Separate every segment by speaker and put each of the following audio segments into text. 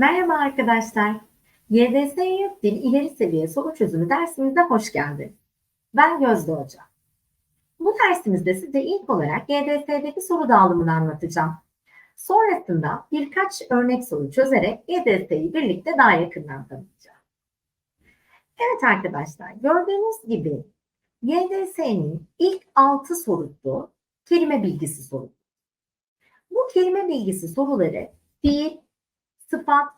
Speaker 1: Merhaba arkadaşlar. YDS YÖK Dil İleri Seviye Soru Çözümü dersimize hoş geldiniz. Ben Gözde Hoca. Bu dersimizde size ilk olarak YDS'deki soru dağılımını anlatacağım. Sonrasında birkaç örnek soru çözerek YDS'yi birlikte daha yakından tanıyacağım. Evet arkadaşlar, gördüğünüz gibi YDS'nin ilk 6 sorusu kelime bilgisi sorusu. Bu kelime bilgisi soruları fiil, sıfat,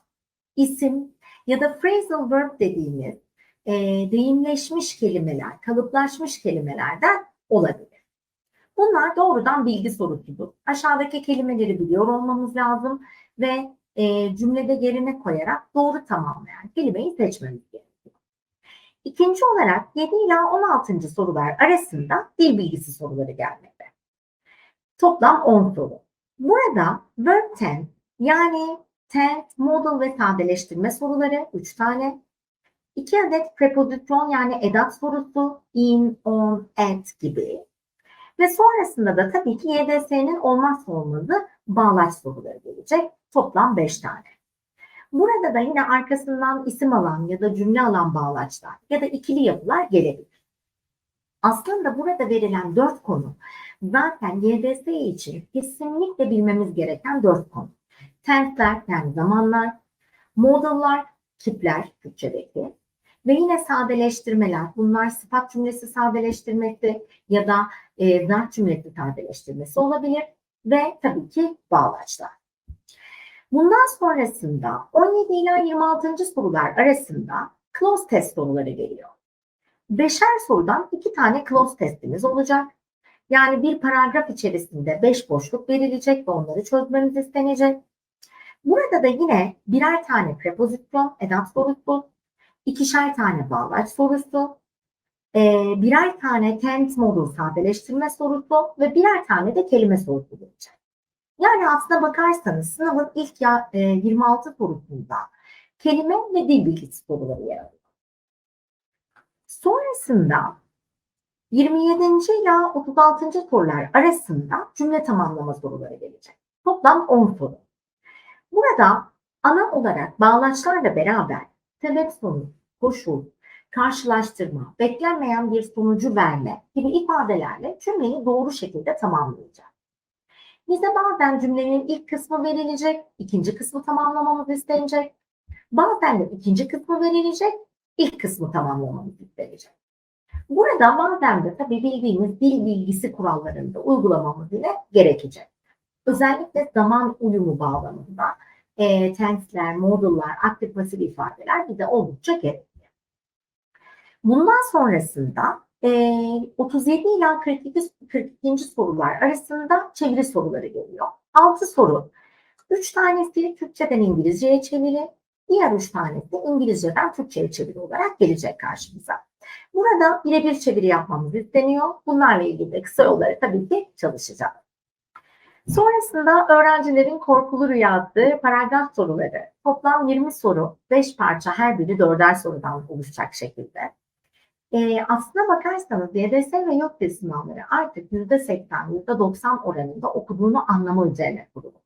Speaker 1: isim ya da phrasal verb dediğimiz e, deyimleşmiş kelimeler, kalıplaşmış kelimelerden olabilir. Bunlar doğrudan bilgi sorusudur. Aşağıdaki kelimeleri biliyor olmamız lazım ve e, cümlede yerine koyarak doğru tamamlayan kelimeyi seçmemiz gerekiyor. İkinci olarak 7 ila 16. sorular arasında dil bilgisi soruları gelmekte. Toplam 10 soru. Burada verb 10 yani tense, modal ve sadeleştirme soruları 3 tane. 2 adet prepozisyon yani edat sorusu in, on, at gibi. Ve sonrasında da tabii ki YDS'nin olmazsa olmazı bağlaç soruları gelecek. Toplam 5 tane. Burada da yine arkasından isim alan ya da cümle alan bağlaçlar ya da ikili yapılar gelebilir. Aslında burada verilen 4 konu zaten YDS için kesinlikle bilmemiz gereken 4 konu. Tense'ler yani zamanlar, modal'lar, kipler Türkçedeki ve yine sadeleştirmeler. Bunlar sıfat cümlesi sadeleştirmesi ya da e, zarf cümlesi sadeleştirmesi olabilir ve tabii ki bağlaçlar. Bundan sonrasında 17 ila 26. sorular arasında close test soruları geliyor. Beşer sorudan iki tane close testimiz olacak. Yani bir paragraf içerisinde beş boşluk verilecek ve onları çözmemiz istenecek. Burada da yine birer tane prepozisyon, edat sorusu, ikişer tane bağlaç sorusu, e, birer tane tense modul sadeleştirme sorusu ve birer tane de kelime sorusu gelecek. Yani aslına bakarsanız sınavın ilk ya, e, 26 sorusunda kelime ve dil bilgisi soruları yer alıyor. Sonrasında 27. ila 36. sorular arasında cümle tamamlama soruları gelecek. Toplam 10 soru. Burada ana olarak bağlaçlarla beraber sebep sonuç, koşul, karşılaştırma, beklenmeyen bir sonucu verme gibi ifadelerle cümleyi doğru şekilde tamamlayacağız. Bize bazen cümlenin ilk kısmı verilecek, ikinci kısmı tamamlamamız istenecek. Bazen de ikinci kısmı verilecek, ilk kısmı tamamlamamız istenecek. Burada bazen de tabii bildiğimiz dil bilgisi kurallarını da uygulamamız yine gerekecek. Özellikle zaman uyumu bağlamında e, tensler, modullar, aktif pasif ifadeler bize oldukça gerekli. Bundan sonrasında e, 37 ila 42, 42. sorular arasında çeviri soruları geliyor. 6 soru. 3 tanesi Türkçeden İngilizceye çeviri, diğer 3 tanesi İngilizceden Türkçe'ye çeviri olarak gelecek karşımıza. Burada birebir çeviri yapmamız isteniyor. Bunlarla ilgili de kısa yolları tabii ki çalışacağız. Sonrasında öğrencilerin korkulu rüyası, paragraf soruları, toplam 20 soru, 5 parça her biri 4'er sorudan oluşacak şekilde. Ee, aslına bakarsanız YDS ve YÖK test sınavları artık %80, %90 oranında okuduğunu anlama üzerine kurulu.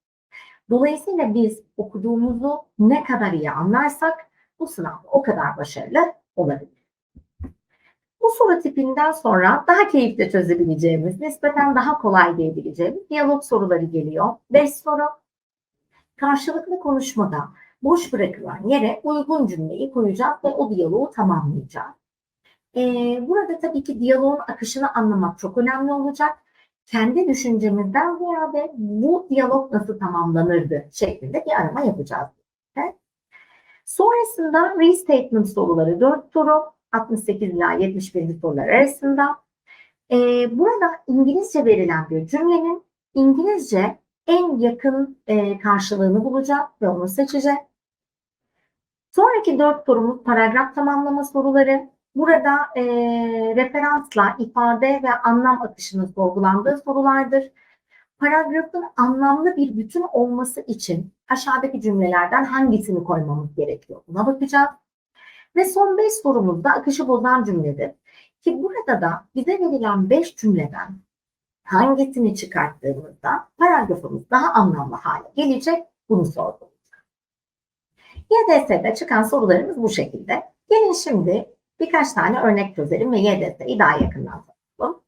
Speaker 1: Dolayısıyla biz okuduğumuzu ne kadar iyi anlarsak bu sınav o kadar başarılı olabilir. Bu soru tipinden sonra daha keyifle çözebileceğimiz, nispeten daha kolay diyebileceğimiz diyalog soruları geliyor. Beş soru. Karşılıklı konuşmada boş bırakılan yere uygun cümleyi koyacağız ve o diyaloğu tamamlayacağız. Ee, burada tabii ki diyaloğun akışını anlamak çok önemli olacak. Kendi düşüncemizden ziyade bu diyalog nasıl tamamlanırdı şeklinde bir arama yapacağız. Sonrasında restatement soruları 4 soru. 68 ila 71. sorular arasında. E, burada İngilizce verilen bir cümlenin İngilizce en yakın e, karşılığını bulacak ve onu seçecek. Sonraki dört sorumuz paragraf tamamlama soruları. Burada e, referansla ifade ve anlam akışının sorgulandığı sorulardır. Paragrafın anlamlı bir bütün olması için aşağıdaki cümlelerden hangisini koymamız gerekiyor? Buna bakacağız. Ve son 5 sorumuzda akışı bozan cümledir. Ki burada da bize verilen 5 cümleden hangisini çıkarttığımızda paragrafımız daha anlamlı hale gelecek. Bunu sorgulayacağız. YDS'de çıkan sorularımız bu şekilde. Gelin şimdi birkaç tane örnek çözelim ve YDS'yi daha yakından tanıyalım.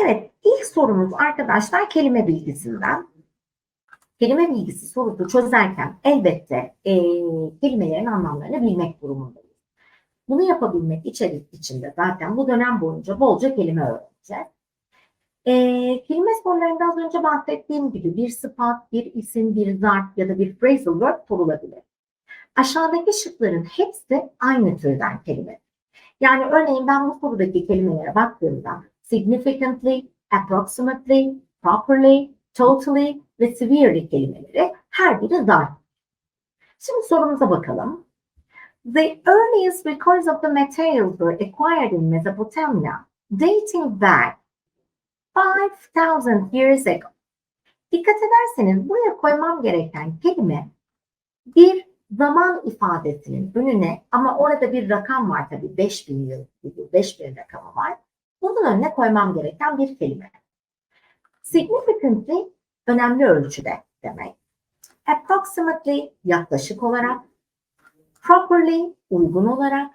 Speaker 1: Evet, ilk sorumuz arkadaşlar kelime bilgisinden. Kelime bilgisi sorusu çözerken elbette eee, kelimelerin anlamlarını bilmek durumundayız. Bunu yapabilmek içerik içinde zaten bu dönem boyunca bolca kelime öğreneceğiz. Eee, kelime sorularında az önce bahsettiğim gibi bir sıfat, bir isim, bir zarf ya da bir phrasal verb sorulabilir. Aşağıdaki şıkların hepsi aynı türden kelime. Yani örneğin ben bu sorudaki kelimelere baktığımda significantly, approximately, properly, totally ve severely kelimeleri her biri zarf. Şimdi sorumuza bakalım. The earliest records of the materials were acquired in Mesopotamia, dating back 5000 years ago. Dikkat ederseniz buraya koymam gereken kelime bir zaman ifadesinin önüne ama orada bir rakam var tabii 5000 yıl gibi 5000 rakamı var. Bunun önüne koymam gereken bir kelime. Significantly önemli ölçüde demek. Approximately yaklaşık olarak. Properly uygun olarak.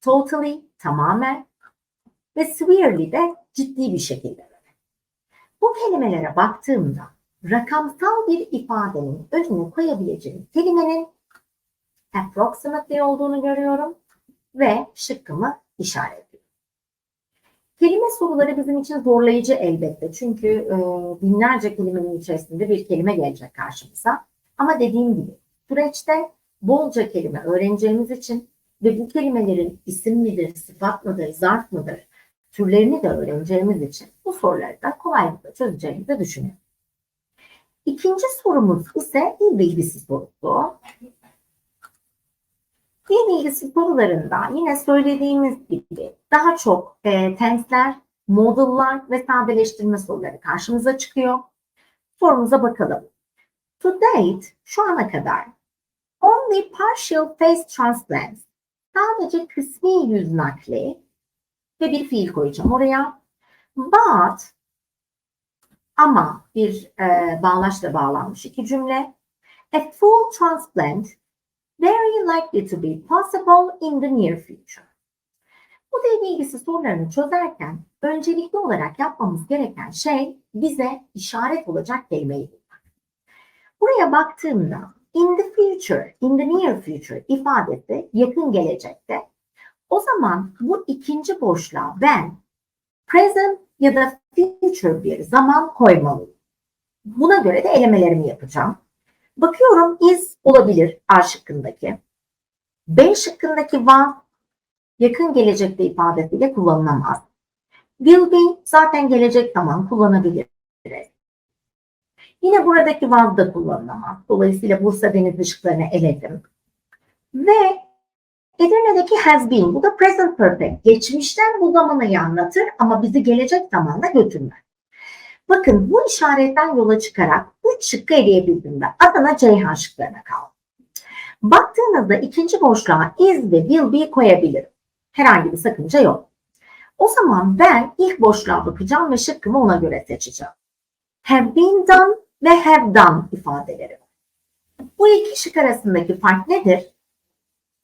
Speaker 1: Totally tamamen. Ve severely de ciddi bir şekilde demek. Bu kelimelere baktığımda rakamsal bir ifadenin önüne koyabileceğim kelimenin approximately olduğunu görüyorum ve şıkkımı işaretliyorum. Kelime soruları bizim için zorlayıcı elbette. Çünkü e, binlerce kelimenin içerisinde bir kelime gelecek karşımıza. Ama dediğim gibi süreçte bolca kelime öğreneceğimiz için ve bu kelimelerin isim midir, sıfat mıdır, zarf mıdır türlerini de öğreneceğimiz için bu soruları da kolaylıkla çözeceğimizi düşünüyorum. İkinci sorumuz ise dil bilgisi sorusu. Dil bilgisi sorularında yine söylediğimiz gibi daha çok e, tensler, model'lar ve sadeleştirme soruları karşımıza çıkıyor. Sorumuza bakalım. To date, şu ana kadar only partial face transplants, sadece kısmi yüz nakli ve bir fiil koyacağım oraya. But ama bir e, bağlaçla bağlanmış iki cümle. A full transplant very likely to be possible in the near future. Bu dil bilgisi sorularını çözerken öncelikli olarak yapmamız gereken şey bize işaret olacak kelimeyi bulmak. Buraya baktığımda in the future, in the near future ifadesi yakın gelecekte. O zaman bu ikinci boşluğa ben present ya da future bir zaman koymalıyım. Buna göre de elemelerimi yapacağım. Bakıyorum is olabilir A şıkkındaki. B şıkkındaki was yakın gelecekte ifadesiyle kullanılamaz. Will be zaten gelecek zaman kullanabiliriz. Yine buradaki was da kullanılamaz. Dolayısıyla Bursa Deniz ışıklarını eledim. Ve Edirne'deki has been. Bu da present perfect. Geçmişten bu zamanı anlatır ama bizi gelecek zamanda götürmez. Bakın bu işaretten yola çıkarak şıkkı eleyebildiğimde Adana Ceyhan şıklarına kaldı. Baktığınızda ikinci boşluğa is ve will be koyabilirim. Herhangi bir sakınca yok. O zaman ben ilk boşluğa bakacağım ve şıkkımı ona göre seçeceğim. Have been done ve have done ifadeleri. Bu iki şık arasındaki fark nedir?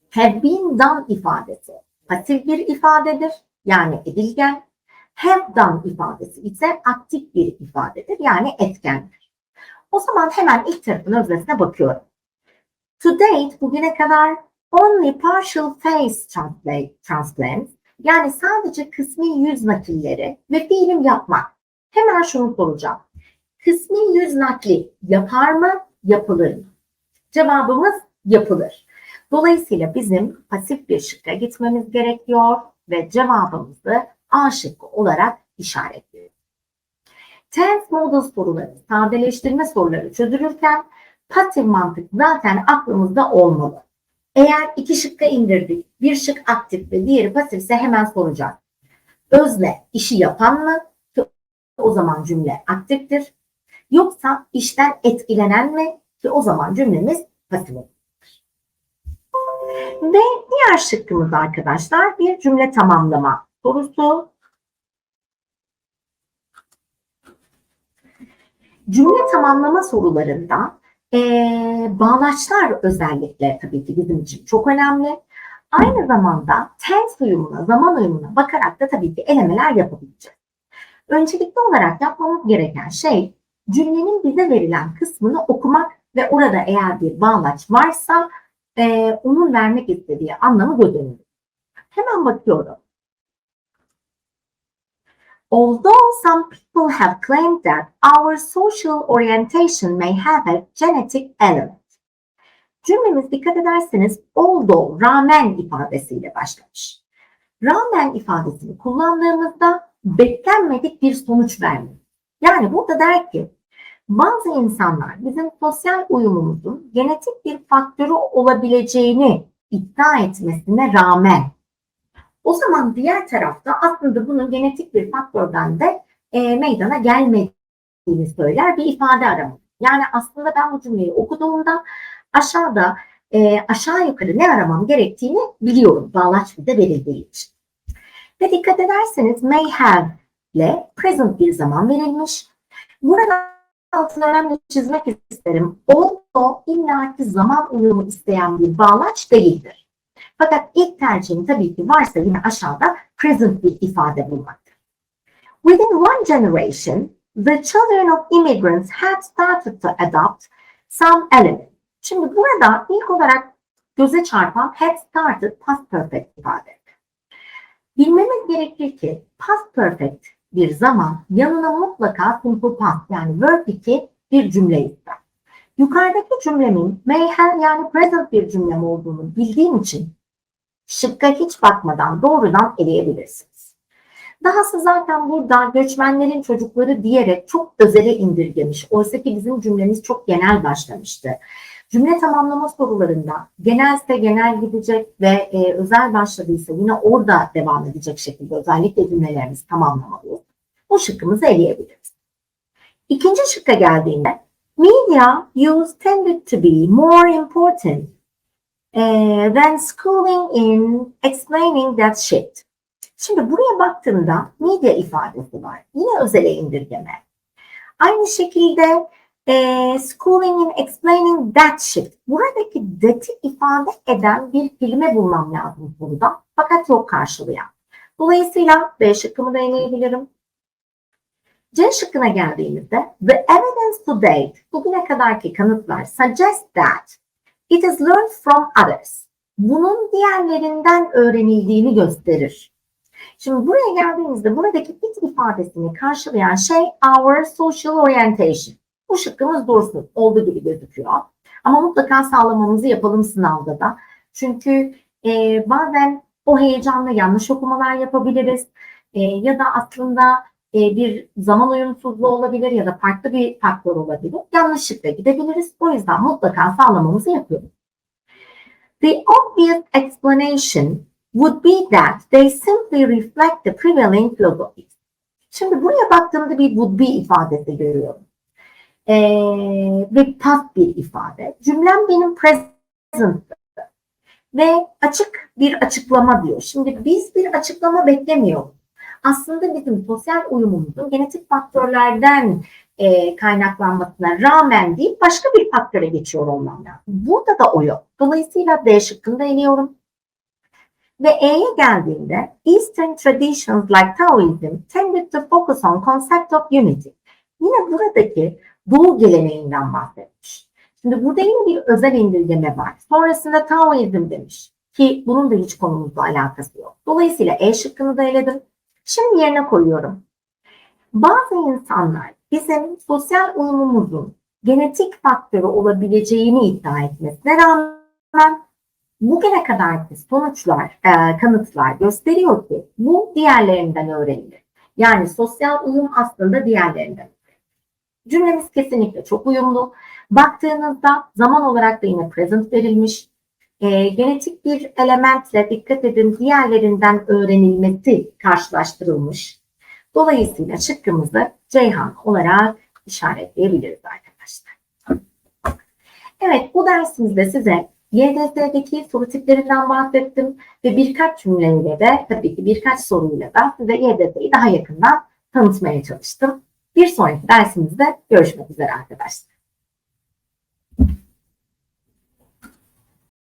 Speaker 1: Have been done ifadesi pasif bir ifadedir yani edilgen. Have done ifadesi ise aktif bir ifadedir yani etkendir. O zaman hemen ilk tarafın öznesine bakıyorum. To date bugüne kadar only partial face transplants yani sadece kısmi yüz nakilleri ve fiilim yapmak. Hemen şunu soracağım. Kısmi yüz nakli yapar mı, yapılır mı? Cevabımız yapılır. Dolayısıyla bizim pasif bir şıkka gitmemiz gerekiyor ve cevabımızı A şıkkı olarak işaretliyoruz. Tense model soruları, sadeleştirme soruları çözülürken pasif mantık zaten aklımızda olmalı. Eğer iki şıkka indirdik, bir şık aktif ve diğeri pasifse hemen soracak. Özne işi yapan mı? O zaman cümle aktiftir. Yoksa işten etkilenen mi? Ki o zaman cümlemiz pasif olur. Ve diğer şıkkımız arkadaşlar bir cümle tamamlama sorusu. Cümle tamamlama sorularında Ee, bağlaçlar özellikle tabii ki bizim için çok önemli. Aynı zamanda tense uyumuna, zaman uyumuna bakarak da tabii ki elemeler yapabileceğiz. Öncelikli olarak yapmamız gereken şey cümlenin bize verilen kısmını okumak ve orada eğer bir bağlaç varsa e, onun vermek istediği anlamı göz önünde. Hemen bakıyorum. Although some people have claimed that our social orientation may have a genetic element. Cümlemiz dikkat ederseniz although rağmen ifadesiyle başlamış. Rağmen ifadesini kullandığımızda beklenmedik bir sonuç vermiyor. Yani burada der ki bazı insanlar bizim sosyal uyumumuzun genetik bir faktörü olabileceğini iddia etmesine rağmen o zaman diğer tarafta aslında bunun genetik bir faktörden de e, meydana gelmediğini söyler bir ifade aramalı. Yani aslında ben bu cümleyi okuduğumda aşağıda e, aşağı yukarı ne aramam gerektiğini biliyorum. Bağlaç bize verildiği için. Ve dikkat ederseniz may have ile present bir zaman verilmiş. Burada altını önemli çizmek isterim. O illaki zaman uyumu isteyen bir bağlaç değildir. Fakat ilk tercihim tabii ki varsa yine aşağıda present bir ifade bulmaktır. Within one generation, the children of immigrants had started to adopt some element. Şimdi burada ilk olarak göze çarpan had started past perfect ifade. Bilmemiz gerekir ki past perfect bir zaman yanına mutlaka simple past yani verb 2 bir cümle ister. Yukarıdaki cümlemin may have yani present bir cümlem olduğunu bildiğim için şıkka hiç bakmadan doğrudan eleyebilirsiniz. Dahası zaten burada göçmenlerin çocukları diyerek çok özele indirgemiş. Oysa ki bizim cümlemiz çok genel başlamıştı. Cümle tamamlama sorularında genelse genel gidecek ve e, özel başladıysa yine orada devam edecek şekilde özellikle cümlelerimizi tamamlamalıyız. Bu şıkkımızı eleyebiliriz. İkinci şıkka geldiğinde media use tended to be more important uh, than schooling in explaining that shit. Şimdi buraya baktığımda media ifadesi var. Yine özele indirgeme. Aynı şekilde e, schooling in explaining that shit. Buradaki that'i ifade eden bir kelime bulmam lazım burada. Fakat yok karşılayan. Dolayısıyla B şıkkımı da eleyebilirim. C şıkkına geldiğimizde the evidence to date bugüne kadarki kanıtlar suggest that it is learned from others. Bunun diğerlerinden öğrenildiğini gösterir. Şimdi buraya geldiğimizde buradaki it ifadesini karşılayan şey our social orientation. Bu şıkkımız dursun. Olduğu gibi gözüküyor. Ama mutlaka sağlamamızı yapalım sınavda da. Çünkü e, bazen o heyecanla yanlış okumalar yapabiliriz. E, ya da aslında e, bir zaman uyumsuzluğu olabilir ya da farklı bir faktör olabilir. Yanlışlıkla gidebiliriz. O yüzden mutlaka sağlamamızı yapıyoruz. The obvious explanation would be that they simply reflect the prevailing philosophies. Şimdi buraya baktığımda bir would be ifadesi görüyorum e, ve past bir ifade. Cümlem benim present ve açık bir açıklama diyor. Şimdi biz bir açıklama beklemiyoruz. Aslında bizim sosyal uyumumuzun genetik faktörlerden e, kaynaklanmasına rağmen değil başka bir faktöre geçiyor olmam lazım. Burada da o yok. Dolayısıyla D şıkkında iniyorum. Ve E'ye geldiğinde Eastern traditions like Taoism tended to focus on concept of unity. Yine buradaki Doğu geleneğinden bahsetmiş. Şimdi burada yine bir özel indirgeme var. Sonrasında Taoizm demiş ki bunun da hiç konumuzla alakası yok. Dolayısıyla E şıkkını da eledim. Şimdi yerine koyuyorum. Bazı insanlar bizim sosyal uyumumuzun genetik faktörü olabileceğini iddia etmesine rağmen bugüne kadarki sonuçlar, e, kanıtlar gösteriyor ki bu diğerlerinden öğrenilir. Yani sosyal uyum aslında diğerlerinden Cümlemiz kesinlikle çok uyumlu. Baktığınızda zaman olarak da yine present verilmiş. E, genetik bir elementle dikkat edin diğerlerinden öğrenilmesi karşılaştırılmış. Dolayısıyla şıkkımızı Ceyhan olarak işaretleyebiliriz arkadaşlar. Evet bu dersimizde size YDS'deki soru tiplerinden bahsettim ve birkaç cümleyle de tabii ki birkaç soruyla da size YDS'yi daha yakından tanıtmaya çalıştım. Bir sonraki dersimizde görüşmek üzere arkadaşlar.